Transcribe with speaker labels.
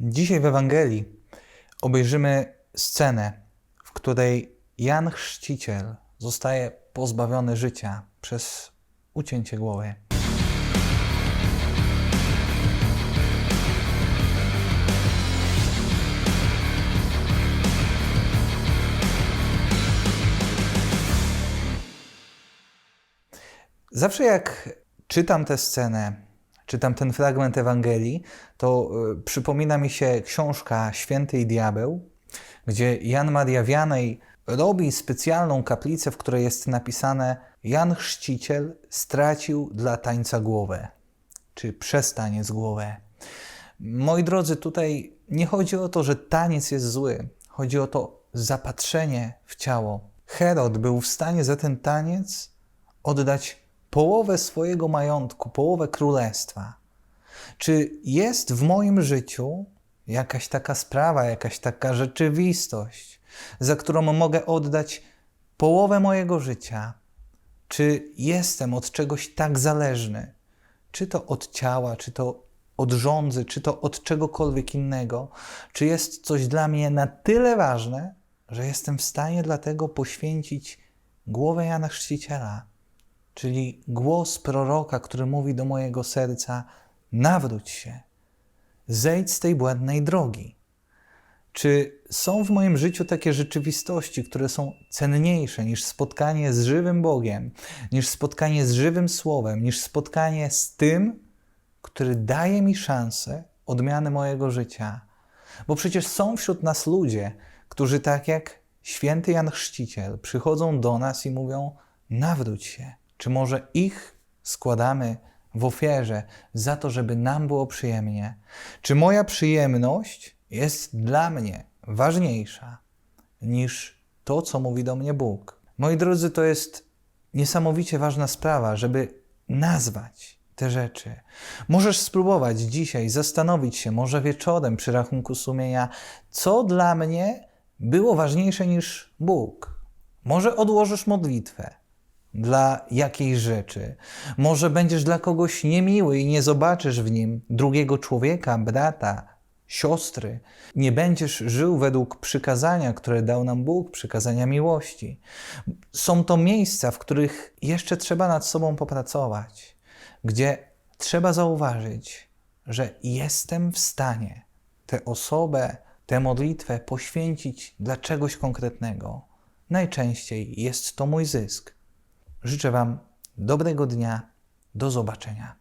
Speaker 1: Dzisiaj w Ewangelii obejrzymy scenę, w której Jan Chrzciciel zostaje pozbawiony życia przez ucięcie głowy. Zawsze jak czytam tę scenę, czytam ten fragment Ewangelii, to y, przypomina mi się książka Święty i Diabeł, gdzie Jan Maria Wianej robi specjalną kaplicę, w której jest napisane Jan Chrzciciel stracił dla tańca głowę, czy przez taniec głowę. Moi drodzy, tutaj nie chodzi o to, że taniec jest zły. Chodzi o to zapatrzenie w ciało. Herod był w stanie za ten taniec oddać połowę swojego majątku, połowę królestwa. Czy jest w moim życiu jakaś taka sprawa, jakaś taka rzeczywistość, za którą mogę oddać połowę mojego życia? Czy jestem od czegoś tak zależny? Czy to od ciała, czy to od rządzy, czy to od czegokolwiek innego? Czy jest coś dla mnie na tyle ważne, że jestem w stanie dlatego poświęcić głowę Jana Chrzciciela? Czyli głos proroka, który mówi do mojego serca: nawróć się, zejdź z tej błędnej drogi. Czy są w moim życiu takie rzeczywistości, które są cenniejsze niż spotkanie z żywym Bogiem, niż spotkanie z żywym Słowem, niż spotkanie z tym, który daje mi szansę odmiany mojego życia? Bo przecież są wśród nas ludzie, którzy tak jak święty Jan Chrzciciel przychodzą do nas i mówią: nawróć się. Czy może ich składamy w ofierze za to, żeby nam było przyjemnie? Czy moja przyjemność jest dla mnie ważniejsza niż to, co mówi do mnie Bóg? Moi drodzy, to jest niesamowicie ważna sprawa, żeby nazwać te rzeczy. Możesz spróbować dzisiaj zastanowić się, może wieczorem przy rachunku sumienia, co dla mnie było ważniejsze niż Bóg. Może odłożysz modlitwę dla jakiejś rzeczy. Może będziesz dla kogoś niemiły i nie zobaczysz w nim drugiego człowieka, brata, siostry. Nie będziesz żył według przykazania, które dał nam Bóg, przykazania miłości. Są to miejsca, w których jeszcze trzeba nad sobą popracować, gdzie trzeba zauważyć, że jestem w stanie tę osobę, tę modlitwę poświęcić dla czegoś konkretnego. Najczęściej jest to mój zysk. Życzę Wam dobrego dnia. Do zobaczenia.